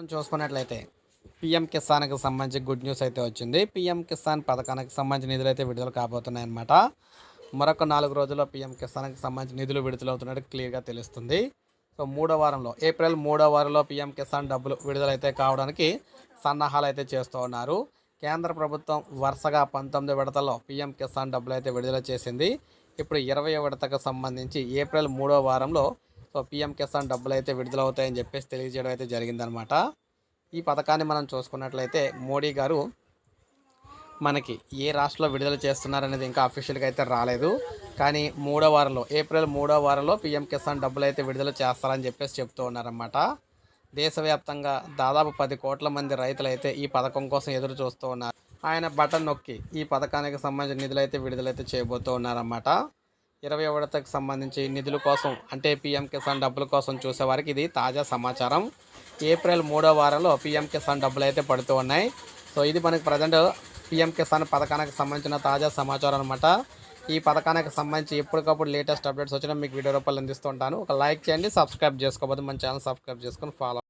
మనం చూసుకున్నట్లయితే పిఎం కిసాన్కి సంబంధించి గుడ్ న్యూస్ అయితే వచ్చింది. పిఎం కిసాన్ పథకానికి సంబంధించి నిధులు అయితే విడుదల కాబోతున్నాయి అన్నమాట మరొక నాలుగు రోజుల్లో పిఎం కిసాన్కి సంబంధించి నిధులు విడుదలవుతున్నట్టు క్లియర్గా తెలుస్తుంది. సో మూడో వారంలో ఏప్రిల్ మూడో వారంలో పిఎం కిసాన్ డబ్బులు విడుదలైతే కావడానికి సన్నాహాలు అయితే చేస్తూ ఉన్నారు. కేంద్ర ప్రభుత్వం వరుసగా పంతొమ్మిది విడతల్లో పిఎం కిసాన్ డబ్బులు అయితే విడుదల చేసింది. ఇప్పుడు ఇరవై విడతకు సంబంధించి ఏప్రిల్ మూడో వారంలో సో పిఎం కిసాన్ డబ్బులు అయితే విడుదలవుతాయని చెప్పేసి తెలియజేయడం అయితే జరిగిందనమాట. ఈ పథకాన్ని మనం చూసుకున్నట్లయితే మోడీ గారు మనకి ఏ రాష్ట్రంలో విడుదల చేస్తున్నారనేది ఇంకా అఫీషియల్గా అయితే రాలేదు. కానీ మూడో వారంలో ఏప్రిల్ మూడో వారంలో పిఎం కిసాన్ డబ్బులు అయితే విడుదల చేస్తారని చెప్పేసి చెప్తూ ఉన్నారన్నమాట. దేశవ్యాప్తంగా దాదాపు పది కోట్ల మంది రైతులు అయితే ఈ పథకం కోసం ఎదురు చూస్తూ ఉన్నారు. ఆయన బటన్ నొక్కి ఈ పథకానికి సంబంధించిన నిధులు అయితే విడుదలైతే చేయబోతూ ఉన్నారన్నమాట. ఇరవై విడతకు సంబంధించి నిధుల కోసం అంటే పిఎం కిసాన్ డబ్బుల కోసం చూసేవారికి ఇది తాజా సమాచారం. ఏప్రిల్ మూడో వారంలో పీఎం కిసాన్ డబ్బులు అయితే పడుతూ ఉన్నాయి. సో ఇది మనకి ప్రజెంట్ పీఎం కిసాన్ పథకానికి సంబంధించిన తాజా సమాచారం అనమాట ఈ పథకానికి సంబంధించి ఎప్పటికప్పుడు లేటెస్ట్ అప్డేట్స్ వచ్చినా మీకు వీడియో రూపాయలు అందిస్తుంటాను ఒక లైక్ చేయండి సబ్స్క్రైబ్ చేసుకోబోతుంది మన ఛానల్ సబ్స్క్రైబ్ చేసుకొని ఫాలో